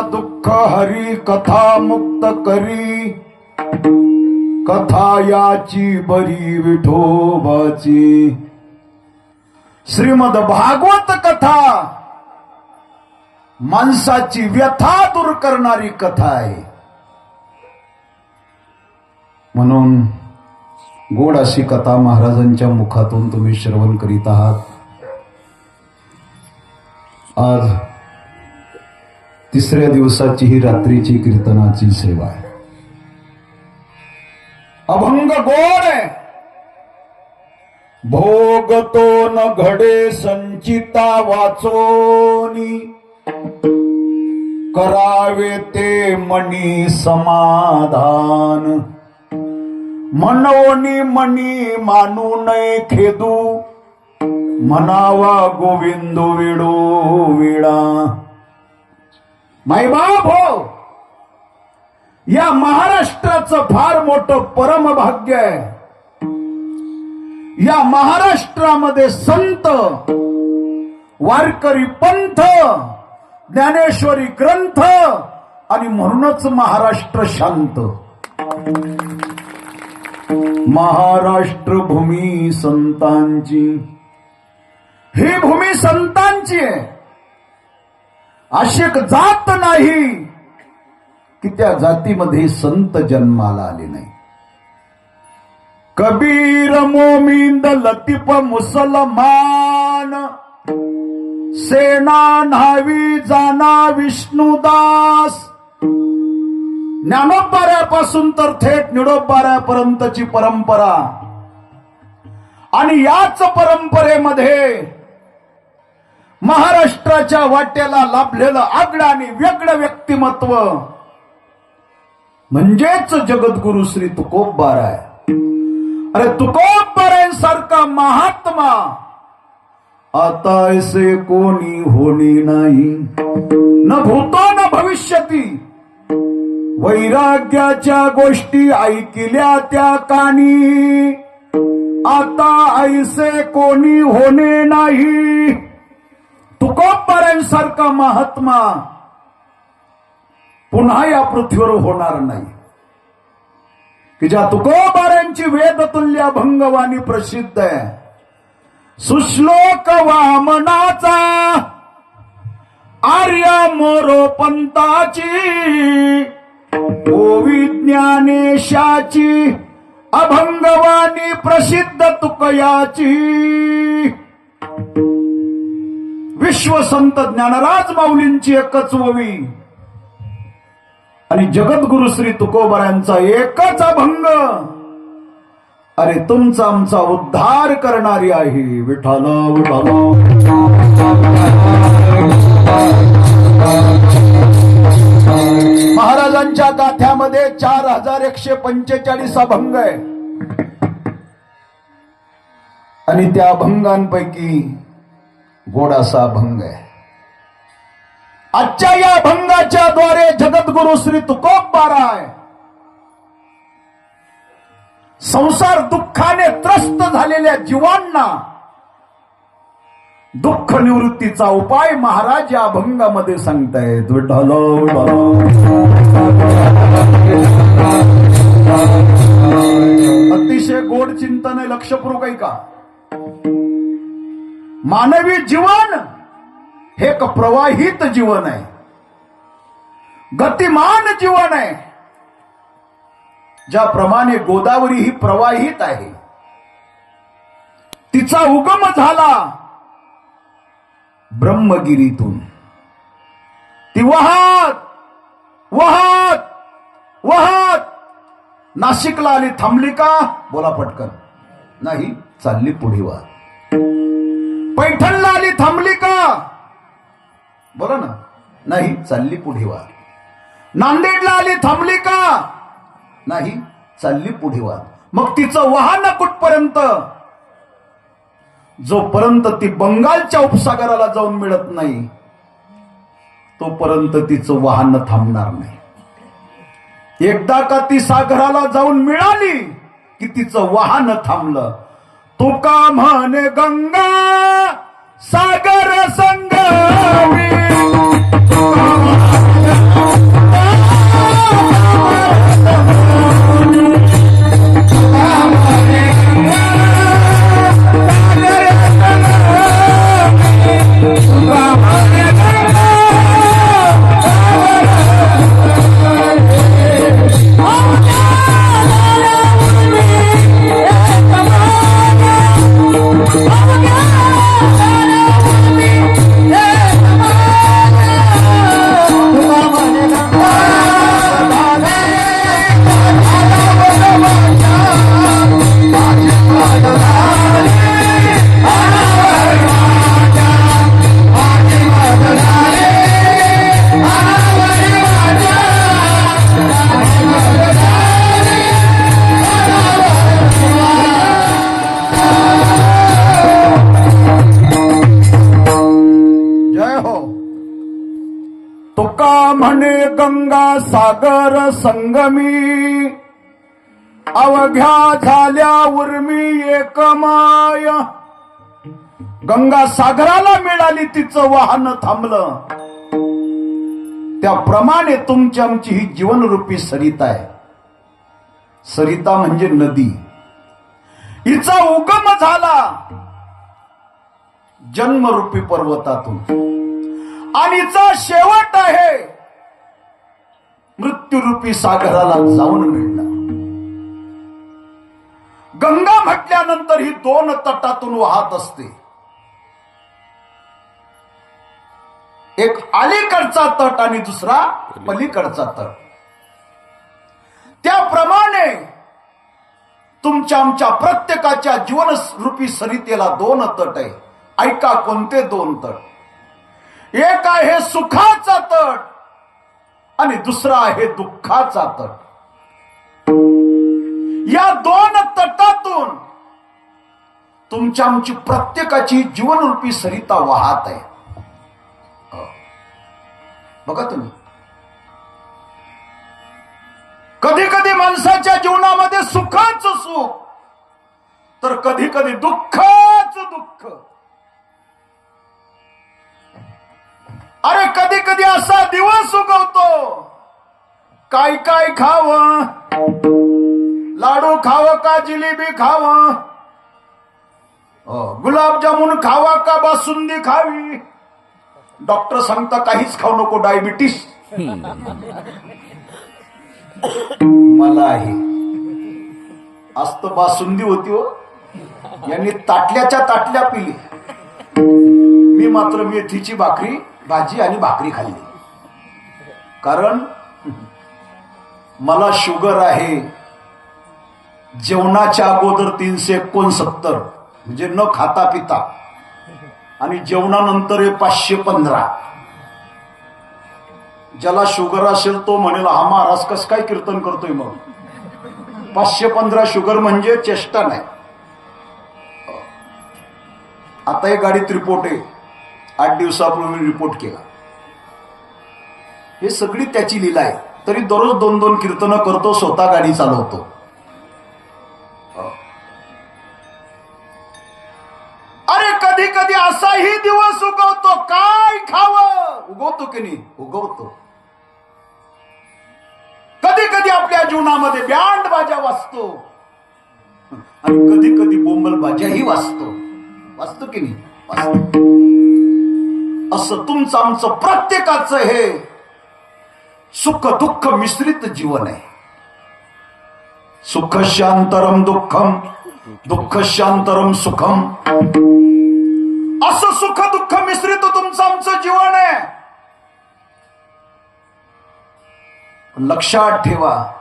दुःख हरी कथा मुक्त करी. कथा याची बरी विठोबाची. श्रीमद भागवत कथा माणसाची व्यथा दूर करणारी कथा आहे. म्हणून गोड अशी कथा महाराजांच्या मुखातून तुम्ही श्रवण करीत आहात. आज तिसऱ्या दिवसाची ही रात्रीची कीर्तनाची सेवा आहे. अभंग गोड आहे. भोगतो न घडे संचिता वाचोनी. करावे ते मनी समाधान. मनोनी मनी मानू नये खेदू. म्हणावा गोविंद विडो विडा. मायबाप हो. या महाराष्ट्राचं फार मोठं परम भाग्य आहे. या महाराष्ट्रामध्ये संत वारकरी पंथ ज्ञानेश्वरी ग्रंथ आणि म्हणूनच महाराष्ट्र शांत. महाराष्ट्र भूमी संतांची. ही भूमी संतांची आहे. अशेक जात नाही की त्या जातीमध्ये संत जन्माला आले नाही. कबीर मोमिंद लतीफ मुसलमान सेना न्हावी जाना विष्णुदास ज्ञानोबाऱ्यापासून तर थेट निडोबाऱ्यापर्यंतची परंपरा. आणि याच परंपरेमध्ये महाराष्ट्राच्या वाट्याला लाभलेलं आगळं आणि वेगळं व्यक्तिमत्व. म्हणजेच जगद्गुरु श्री तुकोबार आहे अरे तुकोबारांसारखा महात्मा आता ऐसे कोणी होणे नाही. न भूतो न भविष्यती. वैराग्याच्या गोष्टी ऐकल्या त्या कानी. आता ऐसे कोणी होणे नाही. तुकोबारांसारखा महात्मा पुन्हा या पृथ्वीवर होणार नाही. की ज्या तुकोबारांची वेदतुल्य भंगवाणी प्रसिद्ध आहे सुश्लोक वामनाचा आर्य मोरो पंताची ओवी ज्ञानेशाची अभंगवाणी प्रसिद्ध तुकयाची. विश्वसंत ज्ञानराज माऊलींची एकच ओवी. आणि जगद्गुरु श्री तुकोबऱ्यांचा एकच अभंग. अरे तुमचा आमचा उद्धार करणारी आहे विठाल विठाल महाराजांच्या गाथ्यामध्ये चार हजार एकशे पंचेचाळीस अभंग आहे. आणि त्या अभंगांपैकी गोडासा अभंग आहे. आजच्या या अभंगाच्या द्वारे जगद्गुरु श्री तुकोबाराय संसार दुःखाने त्रस्त झालेल्या जीवांना दुःख निवृत्तीचा उपाय महाराज या अभंगामध्ये सांगतायत विठ्ठल अतिशय गोड चिंतन आहे. लक्षपूर्वक आहे का मानवी जीवन हे एक प्रवाहित जीवन आहे. गतिमान जीवन आहे. ज्याप्रमाणे गोदावरी ही प्रवाहित आहे. तिचा उगम झाला ब्रह्मगिरीतून. ती वाहत वाहत वाहत. नाशिकला आली थांबली का? बोला पटकन. नाही चालली पुढे वाहत पैठणला आली थांबली का? बोला ना. नाही चालली पुढे वाद नांदेडला आली थांबली का? नाही चालली पुढे वा मग तिचं वाहन कुठपर्यंत? जोपर्यंत ती बंगालच्या उपसागराला जाऊन मिळत नाही तोपर्यंत तिचं वाहन थांबणार नाही. एकदा का ती सागराला जाऊन मिळाली की तिचं वाहन थांबलं? तुका म्हणे गंगा सागर संघ सागर संगमी. अवघ्या झाल्या उर्मी एकमाय. गंगा सागराला मिळाली तिचं वाहन थांबलं. त्याप्रमाणे तुमची आमची ही जीवनरूपी सरिता आहे. सरिता म्हणजे नदी. हिचा उगम झाला जन्मरूपी पर्वतातून. आणि हिचा शेवट आहे. मृत्यूरूपी सागराला जाऊन मिळला. गंगा म्हटल्यानंतर ही दोन तटातून वाहत असते. एक अलीकडचा तट आणि दुसरा पलीकडचा तट. त्याप्रमाणे तुमच्या आमच्या प्रत्येकाच्या जीवन रूपी सरितेला दोन तट आहे. ऐका कोणते दोन तट? एक आहे सुखाचा तट. आणि दुसरा आहे दुःखाचा तट या दोन तटातून तुमच्या आमची प्रत्येकाची जीवनरूपी सरिता वाहत आहे. हो. बघा तुम्ही. कधी कधी माणसाच्या जीवनामध्ये सुखाच सुख तर कधी कधी दुःखाच दुःख. कधी असा दिवस उगवतो? काय काय खावं? लाडू खाव का जिलेबी खाव? गुलाबजामुन खावा का बासुंदी खावी? डॉक्टर सांगता काहीच खाऊ नको डायबिटीस. मला आहे आज तर बासुंदी होती हो. यांनी ताटल्याच्या ताटल्या पिली. मी मात्र मेथीची भाकरी भाजी आणि भाकरी खाल्ली. कारण मला शुगर आहे. जेवणाच्या अगोदर तीनशे एकोणसत्तर म्हणजे न खाता पिता. आणि जेवणानंतर हे पाचशे पंधरा. ज्याला शुगर असेल तो म्हणेल हा महाराज कस काय कीर्तन करतोय मग? पाचशे पंधरा शुगर म्हणजे चेष्टा नाही. आता एक गाडीत रिपोर्ट आहे. आठ दिवसापूर्वी रिपोर्ट केला. हे सगळी त्याची लिला आहे. तरी दररोज दोन दोन कीर्तनं करतो स्वतः गाडी चालवतो. अरे कधी कधी असाही दिवस उगवतो. काय खावं? उगवतो की नाही? उगवतो. कधी कधी आपल्या जीवनामध्ये ब्यांड बाजा वाचतो आणि कधी कधी बोंबल बाजाही वाचतो वाचतो की नाही? वाचतो असं तुमचं आमचं प्रत्येकाचं हे सुख दुःख मिश्रित जीवन आहे. सुख शांतरम दुःखम दुःख शांतरम सुखम. असं सुख दुःख मिश्रित तुमचं आमचं जीवन आहे. लक्षात ठेवा.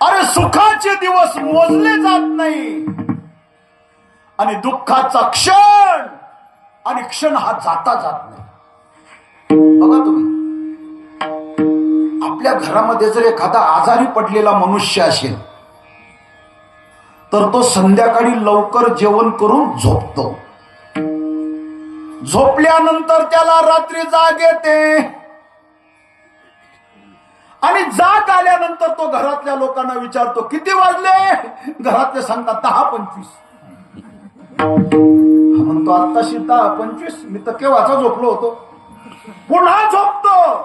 अरे सुखाचे दिवस मोजले जात नाही. आणि दुःखाचा क्षण आणि क्षण हा जाता जात नाही. बघा तुम्ही. आपल्या घरामध्ये जर एखादा आजारी पडलेला मनुष्य असेल तर तो संध्याकाळी लवकर जेवण करून झोपतो. झोपल्यानंतर त्याला रात्री जाग येते. आणि जाग आल्यानंतर तो घरातल्या लोकांना विचारतो किती वाजले? घरातले सांगतात दहा पंचवीस. म्हणतो आत्ताशी दहा पंचवीस मी तर केव्हाचा झोपलो होतो. पुन्हा झोपतो.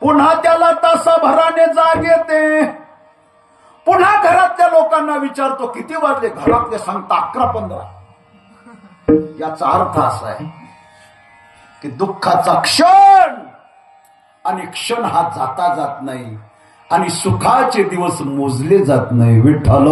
पुन्हा त्याला तासाभराने जाग येते. पुन्हा घरातल्या लोकांना विचारतो किती वाजले? घरातले सांगता अकरा पंधरा. याचा अर्थ असा आहे की दुःखाचा क्षण आणि क्षण हा जाता जात नाही. आणि सुखाचे दिवस मोजले जात नाही. विठ्ठल